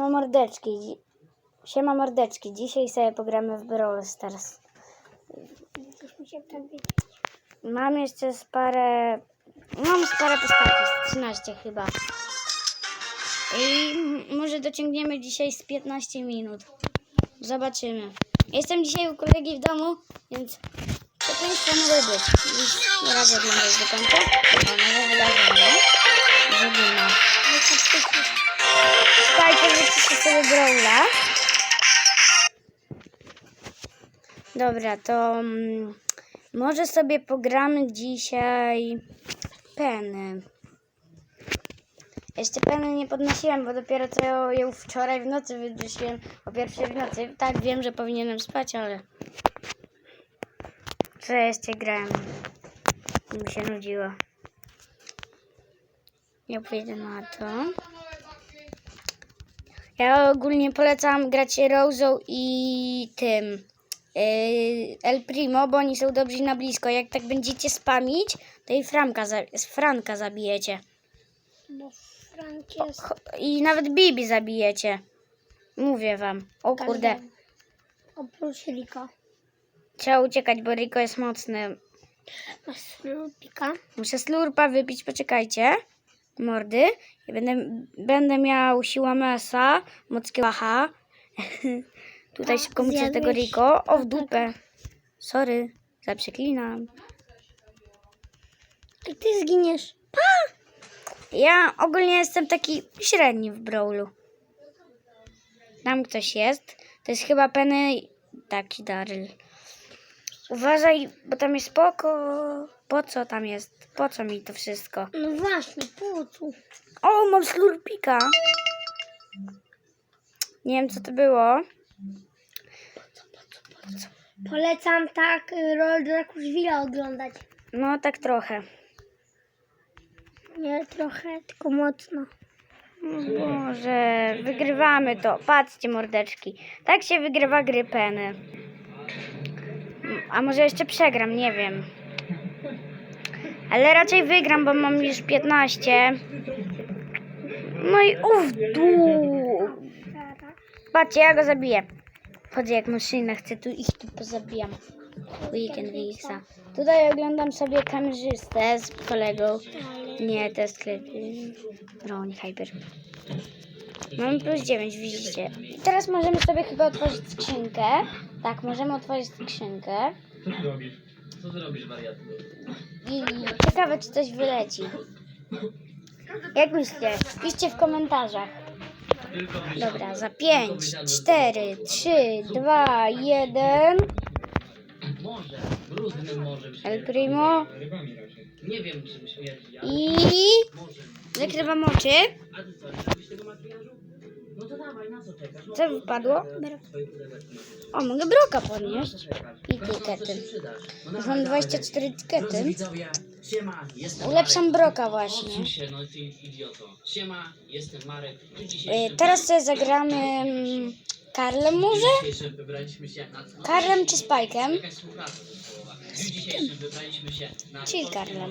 Siema mordeczki. Siema mordeczki. Dzisiaj sobie pogramy w Brawl Stars. Mam jeszcze z parę... Mam z parę postaci. z 13 chyba. I może dociągniemy dzisiaj z 15 minut. Zobaczymy. Jestem dzisiaj u kolegi w domu, więc przekleństwa mogły być. Już nie radzę oglądać do końca. O, nowe wydarzenie. Zrobimy. Słuchajcie, wyciszę sobie Brawla. Dobra, to mm, może sobie pogramy dzisiaj peny. Jeszcze peny nie podnosiłem, bo dopiero co ją wczoraj w nocy wydusiłem o pierwszej w nocy. Tak, wiem, że powinienem spać, ale... Co ja jeszcze grałem? Mi się nudziło. Nie pójdę na to. Ja ogólnie polecam grać Rose'ą i tym yy, El Primo, bo oni są dobrzy na blisko. Jak tak będziecie spamić, to i Franka, za, Franka zabijecie. Bo Frank jest... I nawet Bibi zabijecie. Mówię wam. O kurde, każdym. Oprócz Rika. trzeba uciekać, bo Rico jest mocny. Masz Lupika. Muszę slurpa wypić, poczekajcie. Mordy. I będę, będę miał siła mesa, moc kiłacha. Tutaj Tak, szybko muszę tego Rico. O, w dupę. Sorry, zaprzeklinam. I ty zginiesz. Ja ogólnie jestem taki średni w brawlu. Tam ktoś jest. To jest chyba Penny. Taki Daryl. Uważaj, bo tam jest spoko. Po co tam jest? Po co mi to wszystko? No właśnie, po co? O, mam slurpika. Nie wiem, co to było. Polecam tak y, Roll Dracuszwila oglądać. No, tak trochę. Nie trochę, tylko mocno. Boże, wygrywamy to. Patrzcie, mordeczki. Tak się wygrywa gry Penny. A może jeszcze przegram, nie wiem. Ale raczej wygram, bo mam już 15. No i uff, dół. Patrzcie, ja go zabiję. Chodzę jak maszyna, chcę tu iść, tu pozabijam. Weekend Wilsa. Tutaj oglądam sobie kamerzystę z kolegą. Nie, to jest klip. Broń Hyper. Mamy plus 9, widzicie. I teraz możemy sobie chyba otworzyć skrzynkę. Tak, możemy otworzyć skrzynkę. Co ty robisz? Co ty robisz, wariatku? I ciekawe, czy coś wyleci. Jak myślicie? Piszcie w komentarzach. Dobra, za 5, 4, 3, 2, 1. Morze, brudnym El. Primo. Nie wiem, śmierdzi, ale I może. zakrywam oczy. A ty co, nie tego makijażu? Co czekasz? Co wypadło? O, mogę broka podnieść. I tykety. Już mam dawaj. 24 Drodzy tykety. Ulepszam broka właśnie. No Y, Teraz sobie zagramy mm, Karlem może? Karlem czy na Czyli Karlem.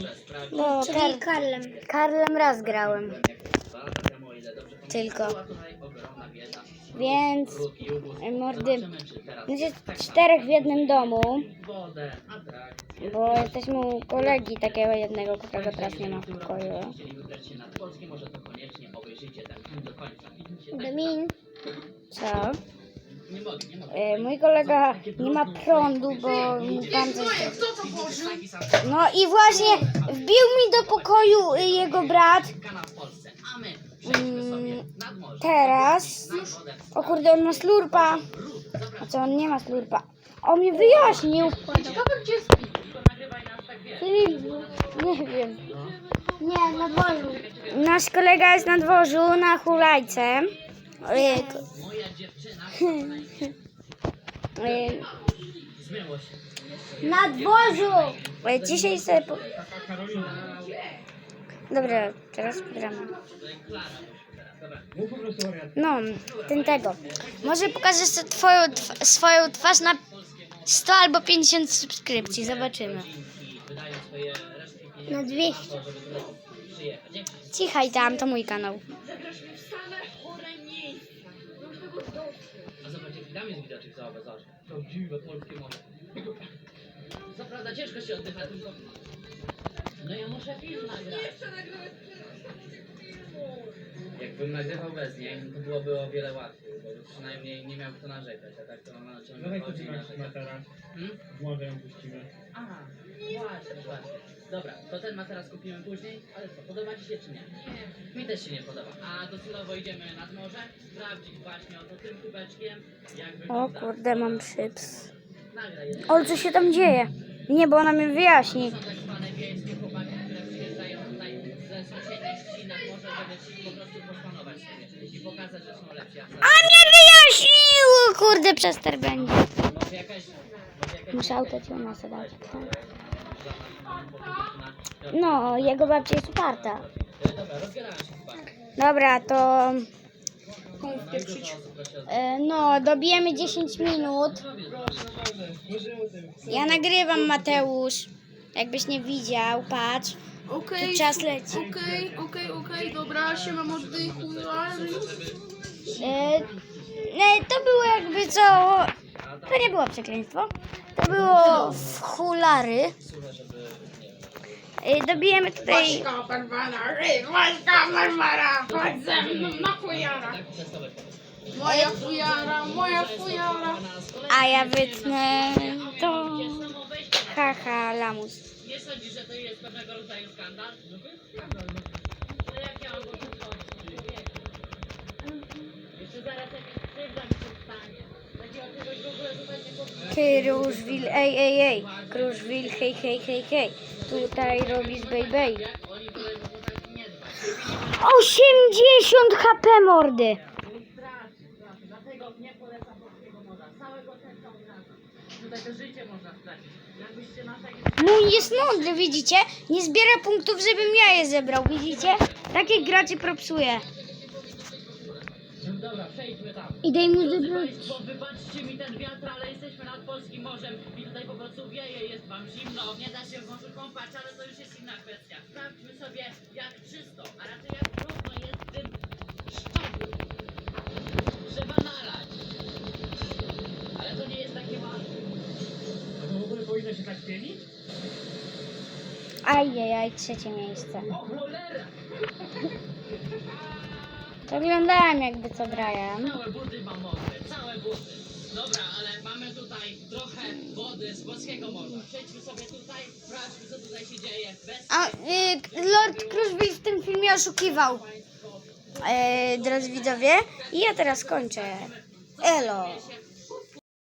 Bo Kar Karlem. Karlem raz grałem. Tylko. Więc y, mordy. Jest czterech w jednym domu. Bo jesteśmy u kolegi takiego jednego, którego teraz nie ma w pokoju. Domin. Co? Y, Mój kolega nie ma prądu, bo mu tam coś... No i właśnie wbił mi do pokoju y, jego brat. Mm. Teraz... O kurde, on ma slurpa. A co, on nie ma slurpa? On mi wyjaśnił. Filip, nie wiem. Nie, na dworzu. Nasz kolega jest na dworzu, na hulajce. Ojej. Na dworzu! Ojej, Dzisiaj sobie... Po... Dobra, teraz gramy. No, ten tego. Może pokażesz twoją, tw- swoją twarz na 100 albo 50 subskrypcji, zobaczymy. Na 200. po to, żeby tutaj przyjechać. Jak Cichaj tam, to mój kanał. Tam jest widoczek, zobacz, zobacz. Prawdziwe polskie morze. Co prawda ciężko się oddycha, tylko... No ja muszę film nagrać. Jakbym nagrywał bez niej, to byłoby o wiele łatwiej, bo przynajmniej nie miał kto narzekać, a tak to ona ciągle Dawaj chodzi i na narzeka. teraz. Hmm? Młode ją puścimy. Aha, właśnie, właśnie. Dobra, to ten materac kupimy później, ale co, podoba Ci się czy nie? Nie, mi też się nie podoba. A docelowo idziemy nad morze, sprawdzić właśnie oto tym kubeczkiem, jak O wygląda... kurde, mam szyps. Nagraj. O, co się tam dzieje? Nie, bo ona mi wyjaśni. Są zwane wiejskie chłopaki, które przyjeżdżają tutaj ze sąsiedniej wsi nad morze, żeby po prostu poszpanować sobie i pokazać, że są lepsi. A mnie wyjaśnił! Kurde, przester będzie. Muszę auto ci u nas dać. No, jego babcia jest uparta. Dobra, to... No e, No, dobijemy 10 minut. Ja nagrywam, Mateusz. Jakbyś nie widział, patrz. Okej, czas leci. okej, okej, okej, dobra, się mam oddychu, ale już. E, no, to było jakby co... To nie było przekleństwo. To było w hulary. E, dobijemy tutaj... Maśka Barbara, ej, Maśka Barbara, chodź ze mną na fujara. Moja fujara, moja fujara. A ja wytnę to... Haha, lamus. Nie sądzisz, że to jest pewnego rodzaju skandal? No to jest skandal. No. No jak ja mam go przechodzić? Jeszcze zaraz jakaś krzywda mi się stanie. Takiego czegoś w ogóle tutaj nie powinno. Kruszwil, ej, ej, ej. Kruszwil, hej, hej, hej, hej. Tutaj robisz baby. Jak oni tutaj mogą tak nie dbać? 80 HP mordy. Takie... Mój jest mądry, widzicie? Nie zbiera punktów, żebym ja je zebrał, widzicie? Takich graczy propsuje. Tam. Idę mu zebrać. Wybaczcie mi ten wiatr, ale jesteśmy nad polskim morzem i tutaj po prostu wieje, jest wam zimno, nie da się w morzu kąpać, ale to już jest inna kwestia. Sprawdźmy sobie jak czysto, a raczej jak brudno jest w tym szczogu. Trzeba nalać. Ale to nie jest takie ważne. A to w ogóle powinno się tak pienić? Ajajaj, trzecie miejsce. O cholera! To oglądałem jakby co Brian. Całe buty mam mokre, całe buty. Dobra, ale mamy tutaj trochę wody z polskiego morza. Przejdźmy sobie tutaj, sprawdźmy co tutaj się dzieje. Bez A y, Lord Kruszwil w tym filmie oszukiwał. E, drodzy widzowie, i ja teraz kończę. Elo.